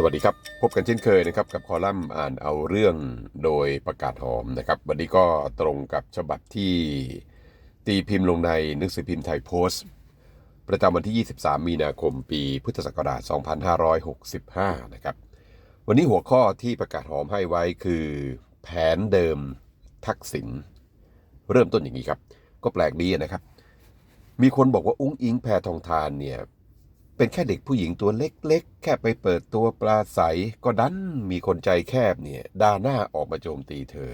สวัสดีครับ พบกันเช่นเคยนะครับ กับคอลัมน์อ่านเอาเรื่องโดยประกาศหอมนะครับ วันนี้ก็ตรงกับฉบับที่ตีพิมพ์ลงในหนังสือพิมพ์ไทยโพสต์ ประจำวันที่ 23 มีนาคมปีพุทธศักราช 2565 นะครับ วันนี้หัวข้อที่ประกาศหอมให้ไว้คือ แผนเดิมทักษิณเริ่มต้นอย่างนี้ครับ ก็แปลกดีนะครับ มีคนบอกว่าอุ้งอิงแพทองทานเนี่ย เป็นแค่เด็กผู้หญิงตัวเล็กๆ แค่ไปเปิดตัวปลาใสก็ดันมีคนใจแคบเนี่ยด่าหน้าออกมาโจมตีเธอ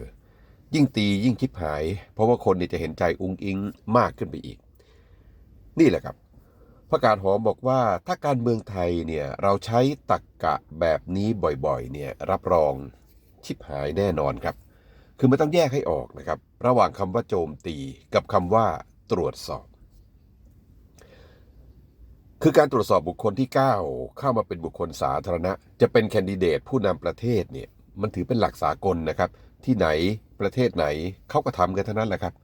ยิ่งตียิ่งชิบหาย เพราะว่าคนนี่จะเห็นใจอุ้งอิงมากขึ้นไปอีก นี่แหละครับประกาศหอมบอกว่าถ้าการเมืองไทยเนี่ยเราใช้ตักกะแบบนี้บ่อยๆเนี่ยรับรองชิบหายแน่นอนครับ คือมันต้องแยกให้ออกนะครับ ระหว่างคำว่าโจมตีกับคำว่าตรวจสอบ คือการตรวจสอบบุคคลที่ 9 เข้ามาเป็นบุคคลสาธารณะ จะเป็นแคนดิเดตผู้นำประเทศเนี่ยมันถือเป็นหลักสากลนะครับ ที่ไหนประเทศไหนเขาก็ทำกันเท่านั้นแหละครับ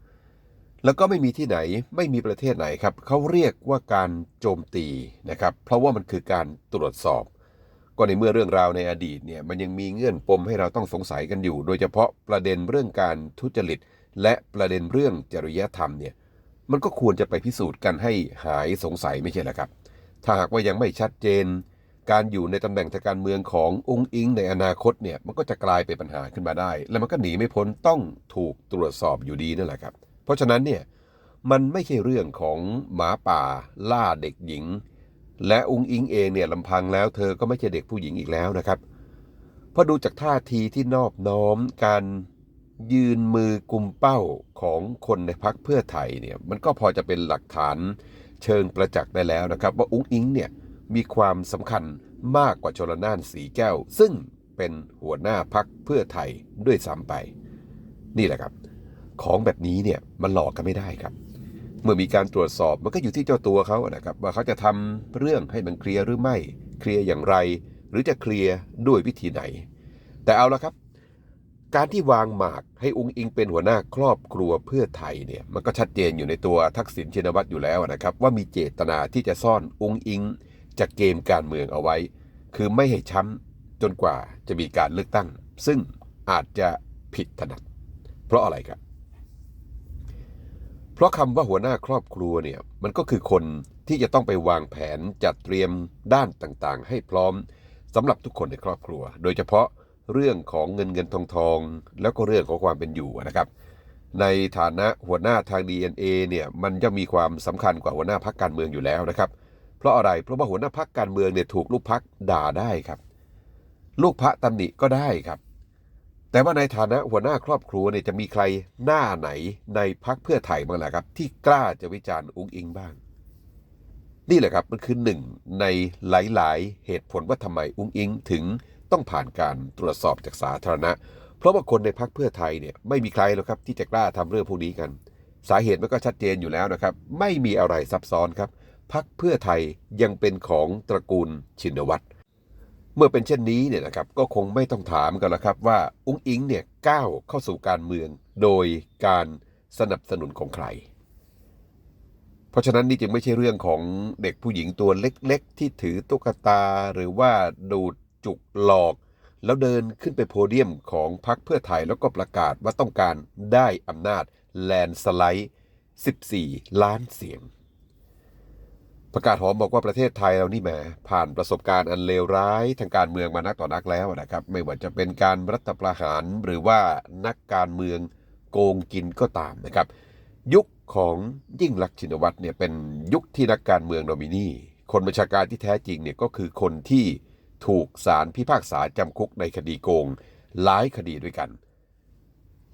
แล้วก็ไม่มีที่ไหนไม่มีประเทศไหนครับเขาเรียกว่าการโจมตีนะครับ เพราะว่ามันคือการตรวจสอบ ก็ในเมื่อเรื่องราวในอดีตเนี่ยมันยังมีเงื่อนปมให้เราต้องสงสัยกันอยู่ โดยเฉพาะประเด็นเรื่องการทุจริต และประเด็นเรื่องจริยธรรมเนี่ยมันก็ควรจะไปพิสูจน์กันให้หายสงสัยไม่ใช่หรอครับ ถ้าหากว่ายังไม่ชัดเจน การอยู่ในตำแหน่งทางการเมืองขององค์อิงในอนาคตเนี่ยมันก็จะกลายเป็นปัญหาขึ้นมาได้ และมันก็หนีไม่พ้นต้องถูกตรวจสอบอยู่ดีนั่นแหละครับ เพราะฉะนั้นเนี่ยมันไม่ใช่เรื่องของหมาป่าล่าเด็กหญิง และองค์อิงเองเนี่ยลำพังแล้วเธอก็ไม่ใช่เด็กผู้หญิงอีกแล้วนะครับพราะดูจากท่าทีที่นอบน้อมการ ยืนมือกุมเป้าของคนในพักเพื่อไทยเนี่ยมันก็พอจะเป็นหลักฐานเชิงประจักษ์ได้แล้วนะครับ ว่าอุ้งอิงเนี่ยมีความสำคัญมากกว่าชลนานสีแก้ว ซึ่งเป็นหัวหน้าพักเพื่อไทยด้วยซ้ำไป นี่แหละครับ ของแบบนี้เนี่ยมันหลอกกันไม่ได้ครับ เมื่อมีการตรวจสอบมันก็อยู่ที่เจ้าตัวเขานะครับ ว่าเขาจะทำเรื่องให้มันเคลียร์หรือไม่ เคลียร์อย่างไร หรือจะเคลียร์ด้วยวิธีไหน แต่เอาละครับ การที่วางหมากให้องค์อิงเป็นหัวหน้าครอบครัวเพื่อไทยเนี่ยมันก็ชัดเจนอยู่ในตัวทักษิณชินวัตรอยู่แล้วนะครับ ว่ามีเจตนาที่จะซ่อนองค์อิงจากเกมการเมืองเอาไว้ คือไม่ให้ช้ำจนกว่าจะมีการเลือกตั้ง ซึ่งอาจจะผิดถนัด เพราะอะไรครับ เพราะคำว่าหัวหน้าครอบครัวเนี่ยมันก็คือคนที่จะต้องไปวางแผนจัดเตรียมด้านต่างๆ ให้พร้อมสำหรับทุกคนในครอบครัว โดยเฉพาะ เรื่องของเงินเงินทองทอง แล้วก็เรื่องของความเป็นอยู่นะครับ ในฐานะหัวหน้าทาง DNA เนี่ยมันจะมีความสำคัญกว่าหัวหน้าพักการเมืองอยู่แล้วนะครับ เพราะอะไรเพราะว่าหัวหน้าพักการเมืองเนี่ยถูกลูกพักด่าได้ครับ ลูกพระตำหนิก็ได้ครับ แต่ว่าในฐานะหัวหน้าครอบครัวเนี่ยจะมีใครหน้าไหนในพักเพื่อไทยบ้างล่ะครับ ที่กล้าจะวิจารณ์อุ้งอิงบ้างนี่แหละครับมันคือหนึ่งในหลาย ๆ เหตุผลว่าทำไมอุ้งอิงถึง ต้องผ่านการตรวจสอบจากสาธารณะ เพราะว่าคนในพักเพื่อไทยเนี่ยไม่มีใครหรอกครับที่จะกล้าทำเรื่องพวกนี้กัน สาเหตุมันก็ชัดเจนอยู่แล้วนะครับ ไม่มีอะไรซับซ้อนครับพักเพื่อไทยยังเป็นของตระกูลชินวัตรเมื่อเป็นเช่นนี้เนี่ยนะครับก็คงไม่ต้องถามกันแล้วครับว่าอุ้งอิงเนี่ยก้าวเข้าสู่การเมืองโดยการสนับสนุนของใคร เพราะฉะนั้นนี่จึงไม่ใช่เรื่องของเด็กผู้หญิงตัวเล็กๆ ที่ถือตุ๊กตาหรือว่าดูด จุกหลอก แล้วเดินขึ้นไปโพเดียมของพรรคเพื่อไทยแล้วก็ประกาศว่าต้องการได้อำนาจแลนสไลด์ 14 ล้านเสียง ประกาศหอมบอกว่าประเทศไทยเรานี่แหมผ่านประสบการณ์อันเลวร้ายทางการเมืองมานักต่อนักแล้วนะครับ ไม่ว่าจะเป็นการรัฐประหารหรือว่านักการเมืองโกงกินก็ตามนะครับ ยุคของยิ่งลักษณ์ชินวัตรเนี่ยเป็นยุคที่นักการเมืองโนมินี คนบัญชาการที่แท้จริงเนี่ยก็คือคนที่ ถูกศาลพิพากษาจำคุกในคดีโกง หลายคดีด้วยกัน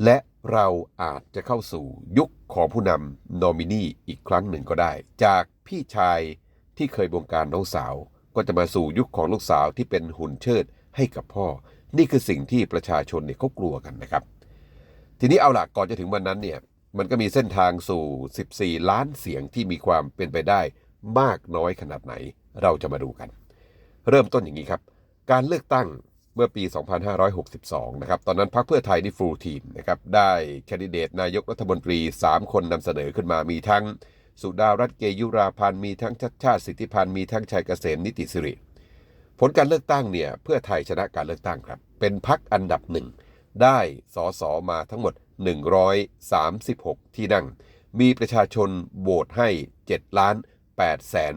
และเราอาจจะเข้าสู่ยุคของผู้นำโนมินีอีกครั้งหนึ่งก็ได้ จากพี่ชายที่เคยบงการน้องสาว ก็จะมาสู่ยุคของลูกสาวที่เป็นหุ่นเชิดให้กับพ่อ นี่คือสิ่งที่ประชาชนเนี่ยเขากลัวกันนะครับ ทีนี้เอาล่ะก่อนจะถึงวันนั้นเนี่ยมันก็มีเส้นทางสู่ 14 ล้านเสียงที่มีความเป็นไปได้มากน้อยขนาดไหน เราจะมาดูกัน เริ่มต้นอย่างนี้ครับ การเลือกตั้งเมื่อปี 2562 นะครับ ตอนนั้นพรรคเพื่อไทยนี่ฟูลทีมนะครับ ได้แคนดิเดตนายกรัฐมนตรี 3 คนนำเสนอขึ้นมา มีทั้งสุดารัตน์เกยุราพันธ์ มีทั้งชัดชาติสิทธิพันธ์ มีทั้งชัยเกษมนิติสิริ ผลการเลือกตั้งเนี่ย เพื่อไทยชนะการเลือกตั้งครับ เป็นพักอันดับหนึ่ง ได้สสมาทั้งหมด 136 ที่นั่ง มีประชาชนโหวตให้7ล้าน8แสน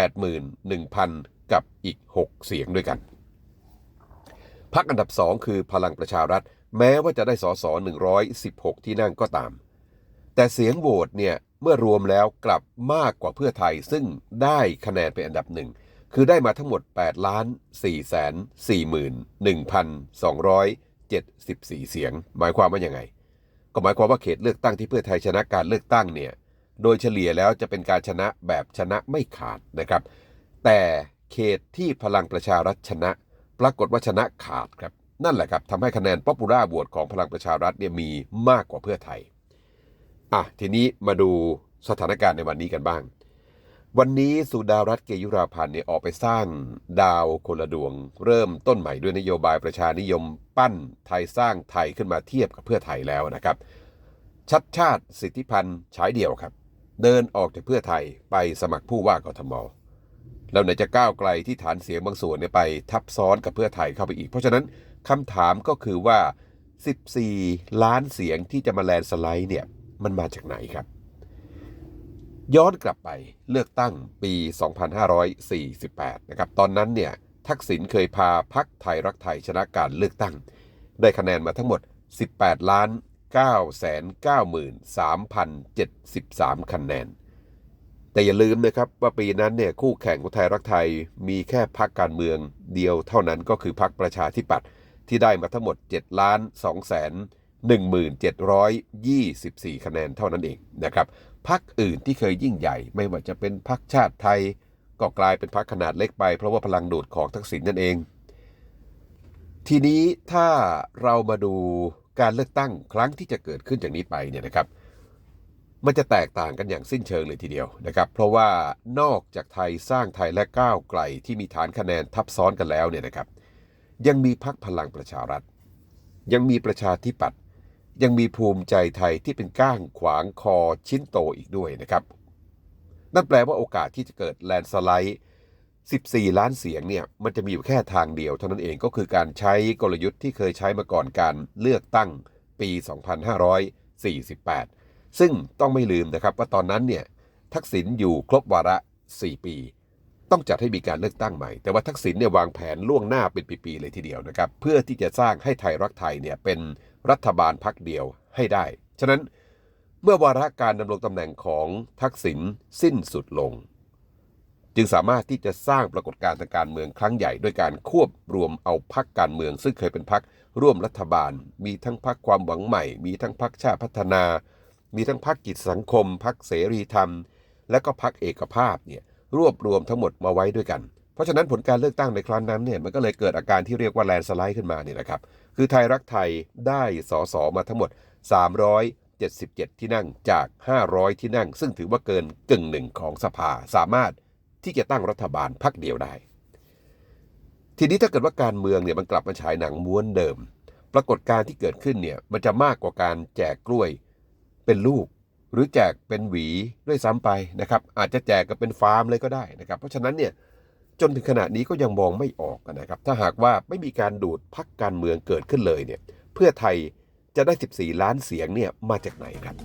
81,000 กับอีก 6 เสียงด้วยกัน พักอันดับ 2 คือพลังประชารัฐ แม้ว่าจะได้สส116 ที่นั่งก็ตาม แต่เสียงโหวตเนี่ยเมื่อรวมแล้วกลับมากกว่าเพื่อไทยซึ่งได้คะแนนเป็นอันดับหนึ่งคือได้มาทั้งหมด8ล้าน4แสน41,274 เสียง หมายความว่ายังไง ก็หมายความว่าเขตเลือกตั้งที่เพื่อไทยชนะการเลือกตั้งเนี่ย โดยเฉลี่ยแล้วจะเป็นการชนะแบบชนะไม่ขาดนะครับ แต่ เขตที่พลังประชารัฐชนะ ปรากฏว่าชนะขาดครับ นั่นแหละครับทำให้คะแนนป๊อปปูล่าโหวตของพลังประชารัฐเนี่ยมีมากกว่าเพื่อไทยอะทีนี้มาดูสถานการณ์ในวันนี้กันบ้าง วันนี้สุดารัตน์เกยุราพันธ์เนี่ยออกไปสร้างดาวคนละดวง เริ่มต้นใหม่ด้วยนโยบายประชานิยมปั้นไทยสร้างไทยขึ้นมาเทียบกับเพื่อไทยแล้วนะครับ ชัดชาติสิทธิพันธ์ฉายเดี่ยวครับ เดินออกจากเพื่อไทยไปสมัครผู้ว่ากทม แล้วไหนจะก้าวไกลที่ฐานเสียงบางส่วนเนี่ยไปทับซ้อนกับเพื่อไทยเข้าไปอีก เพราะฉะนั้นคำถามก็คือว่า 14 ล้านเสียงที่จะมาแลนด์สไลด์เนี่ยมันมาจากไหนครับ ย้อนกลับไปเลือกตั้งปี 2548 นะครับ ตอนนั้นเนี่ยทักษิณเคยพาพักไทยรักไทยชนะการเลือกตั้ง ได้คะแนนมาทั้งหมด 18 ล้าน993,073 คะแนน แต่อย่าลืมนะครับว่าปีนั้นเนี่ยคู่แข่งของไทยรักไทยมีแค่พักการเมืองเดียวเท่านั้นก็คือพักประชาธิปัตย์ที่ได้มาทั้งหมด7ล้าน2แสน1724 คะแนนเท่านั้นเองนะครับพักอื่นที่เคยยิ่งใหญ่ ไม่ว่าจะเป็นพักชาติไทย ก็กลายเป็นพักขนาดเล็กไป เพราะว่าพลังดูดของทักษิณนั่นเอง ทีนี้ถ้าเรามาดูการเลือกตั้งครั้งที่จะเกิดขึ้นจากนี้ไปเนี่ยนะครับ มันจะแตกต่างกันอย่างสิ้นเชิงเลยทีเดียวนะครับ เพราะว่านอกจากไทยสร้างไทยและก้าวไกลที่มีฐานคะแนนทับซ้อนกันแล้วเนี่ยนะครับ ยังมีพักพลังประชารัฐ ยังมีประชาธิปัตย์ยังมีภูมิใจไทยที่เป็นก้างขวางคอชิ้นโตอีกด้วยนะครับ นั่นแปลว่าโอกาสที่จะเกิดแลนสไลด์ 14 ล้านเสียงเนี่ยมันจะมีอยู่แค่ทางเดียวเท่านั้นเองก็คือการใช้กลยุทธ์ที่เคยใช้มาก่อนการเลือกตั้งปี 2548 ซึ่งต้องไม่ลืมนะครับว่าตอนนั้นเนี่ยทักษิณอยู่ครบวาระ 4 ปี ต้องจัดให้มีการเลือกตั้งใหม่ แต่ว่าทักษิณเนี่ยวางแผนล่วงหน้าเป็นปีๆเลยทีเดียวนะครับเพื่อที่จะสร้างให้ไทยรักไทยเนี่ยเป็นรัฐบาลพักเดียวให้ได้ ฉะนั้นเมื่อวาระการดำรงตำแหน่งของทักษิณสิ้นสุดลง จึงสามารถที่จะสร้างปรากฏการณ์ทางการเมืองครั้งใหญ่ด้วยการควบรวมเอาพักการเมือง ซึ่งเคยเป็นพักร่วมรัฐบาล มีทั้งพักความหวังใหม่ มีทั้งพักชาติพัฒนา มีทั้งพักกิจสังคมพักเสรีธรรม และก็พักเอกภาพเนี่ยรวบรวมทั้งหมดมาไว้ด้วยกัน เพราะฉะนั้นผลการเลือกตั้งในครั้งนั้นเนี่ยมันก็เลยเกิดอาการที่เรียกว่าแลนสไลด์ขึ้นมาเนี่ยนะครับ คือไทยรักไทยได้สสมาทั้งหมด 377 ที่นั่งจาก 500 ที่นั่ง ซึ่งถือว่าเกินกึ่งหนึ่งของสภาสามารถที่จะตั้งรัฐบาลพักเดียวได้ ทีนี้ถ้าเกิดว่าการเมืองเนี่ยมันกลับมาฉายหนังม้วนเดิม ปรากฏการที่เกิดขึ้นเนี่ยมันจะมากกว่าการแจกกล้วย เป็นลูก หรือแจกเป็นหวีด้วยซ้ำไปนะครับ อาจจะแจกกันเป็นฟาร์มเลยก็ได้นะครับ เพราะฉะนั้นเนี่ยจนถึงขณะนี้ก็ยังมองไม่ออกนะครับ ถ้าหากว่าไม่มีการดูดพักการเมืองเกิดขึ้นเลยเนี่ย เพื่อไทยจะได้ 14 ล้านเสียงเนี่ยมาจากไหนครับ